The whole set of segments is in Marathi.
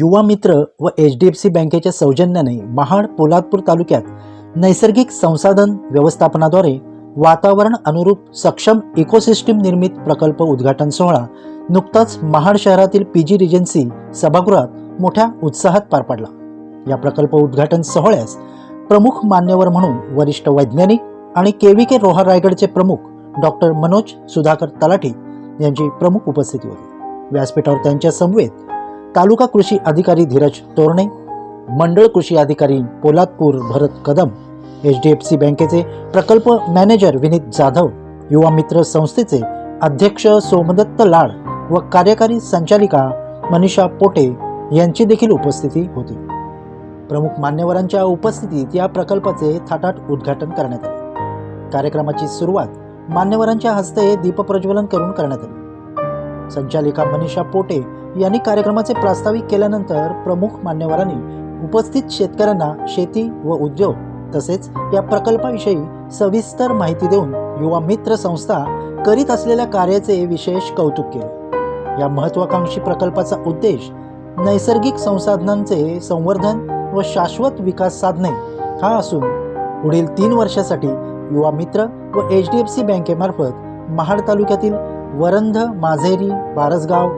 युवा मित्र व एच डी एफ सी बँकेच्या सौजन्याने महाड पोलादपूर तालुक्यात नैसर्गिक संसाधन व्यवस्थापनाद्वारे वातावरण अनुरूप सक्षम इकोसिस्टीम निर्मित प्रकल्प उद्घाटन सोहळा नुकताच महाड शहरातील पी जी रिजन्सी सभागृहात मोठ्या उत्साहात पार पडला. या प्रकल्प उद्घाटन सोहळ्यास प्रमुख मान्यवर म्हणून वरिष्ठ वैज्ञानिक आणि के व्ही के रोहा रायगडचे प्रमुख डॉक्टर मनोज सुधाकर तलाठी यांची प्रमुख उपस्थिती होती. व्यासपीठावर त्यांच्या समवेत तालुका कृषी अधिकारी धीरज तोरणे मंडळ कृषी अधिकारी Poladpur Bharat Kadam H D F C बँकेचे प्रकल्प मॅनेजर विनीत जाधव युवा मित्र संस्थेचे अध्यक्ष सोमदत्त लाड व कार्यकारी संचालिका मनीषा पोटे यांची देखील उपस्थिती होती. प्रमुख मान्यवरांच्या उपस्थितीत या प्रकल्पाचे थाटाट उद्घाटन करण्यात आले. कार्यक्रमाची सुरुवात मान्यवरांच्या हस्ते दीपप्रज्वलन करून करण्यात आली. संचालिका मनीषा पोटे यांनी कार्यक्रमाचे प्रास्ताविक केल्यानंतर प्रमुख मान्यवरांनी उपस्थित शेतकऱ्यांना शेती व उद्योग तसेच या प्रकल्पाविषयी सविस्तर माहिती देऊन युवा मित्र संस्था करीत असलेल्या कार्याचे विशेष कौतुक केले. या महत्वाकांक्षी प्रकल्पाचा उद्देश नैसर्गिक संसाधनांचे संवर्धन व शाश्वत विकास साधणे हा असून पुढील तीन वर्षासाठी युवा मित्र व एच डी एफ सी बँकेमार्फत महाड तालुक्यातील वरंध माझेरी बारसगाव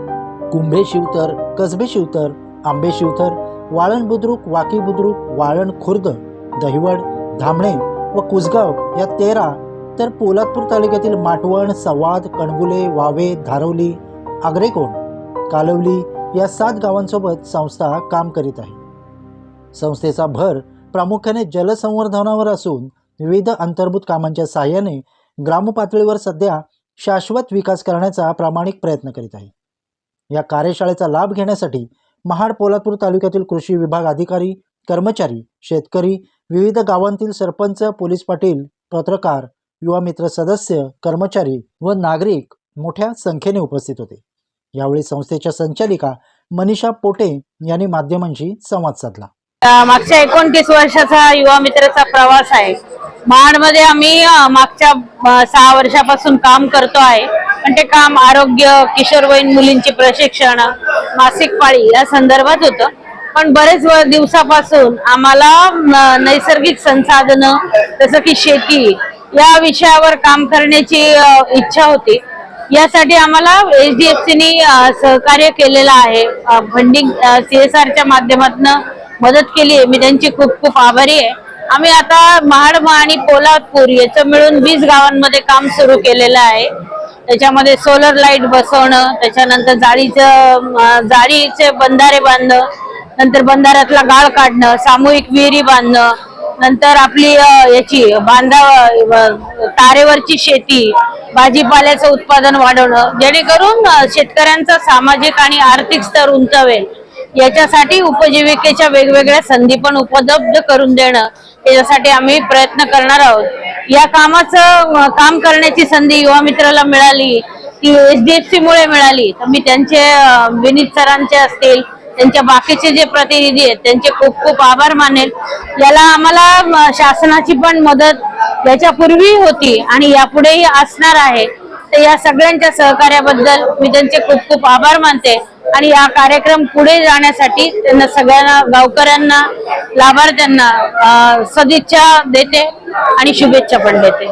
कुंभे शिवतर कसबे शिवतर आंबे शिवतर वाळण बुद्रुक वाकी बुद्रुक वाळण खुर्द दहिवड धामणे व कुसगाव या तेरा तर पोलादपूर तालुक्यातील माटवण सवाद कणगुले वावे धारवली आग्रेकोण कालवली या सात गावांसोबत संस्था काम करीत आहे. संस्थेचा भर प्रामुख्याने जलसंवर्धनावर असून विविध अंतर्भूत कामांच्या सहाय्याने ग्रामपातळीवर सध्या शाश्वत विकास करण्याचा प्रामाणिक प्रयत्न करीत आहे. या कार्यशाळेचा लाभ घेण्यासाठी महाड पोलादपूर तालुक्यातील कृषी विभाग अधिकारी कर्मचारी शेतकरी विविध गावांतील सरपंच पोलीस पाटील पत्रकार युवा मित्र सदस्य कर्मचारी व नागरिक मोठ्या संख्येने उपस्थित होते. यावेळी संस्थेच्या संचालिका मनीषा पोटे यांनी माध्यमांशी संवाद साधला. मागच्या एकोणतीस वर्षाचा युवा मित्राचा प्रवास आहे. महाडमध्ये आम्ही मागच्या सहा वर्षापासून काम करतो आहे. पण ते काम आरोग्य किशोरवयीन मुलींचे प्रशिक्षण मासिक पाळी या संदर्भात होतं. पण बरेच दिवसापासून आम्हाला नैसर्गिक संसाधनं जसं की शेती या विषयावर काम करण्याची इच्छा होती. यासाठी आम्हाला एच डी एफ सीनी सहकार्य केलेलं आहे. फंडिंग सी एस आरच्या माध्यमातून मदत केली आहे. मी त्यांची खूप खूप आभारी आहे. आम्ही आता महाडमा आणि पोलादपूर याचं मिळून वीस गावांमध्ये काम सुरू केलेलं आहे. त्याच्यामध्ये सोलर लाइट बसवणं त्याच्यानंतर जाळीचं जाळीचे बंधारे बांधणं नंतर बंधाऱ्यातला गाळ काढणं सामूहिक विहिरी बांधणं नंतर आपली याची बांधा तारेवरची शेती भाजीपाल्याचं उत्पादन वाढवणं जेणेकरून शेतकऱ्यांचा सामाजिक आणि आर्थिक स्तर उंचावेल. याच्यासाठी उपजीविकेच्या वेगवेगळ्या संधी पण उपलब्ध करून देणं याच्यासाठी आम्ही प्रयत्न करणार आहोत. या कामाचं काम करण्याची संधी युवा मित्राला मिळाली ती एच डी एफ सी मुळे मिळाली. तर मी त्यांचे विनीत सरांचे असतील त्यांच्या बाकीचे जे प्रतिनिधी आहेत त्यांचे खूप खूप आभार मानेल. याला आम्हाला शासनाची पण मदत याच्यापूर्वी होती आणि यापुढेही असणार आहे. तर या सगळ्यांच्या सहकार्याबद्दल मी त्यांचे खूप खूप आभार मानते. आणि हा कार्यक्रम पुढे जाण्यासाठी त्यांना सगळ्यांना गावकऱ्यांना लाभार्थ्यांना सदिच्छा देते आणि शुभेच्छा पण देते.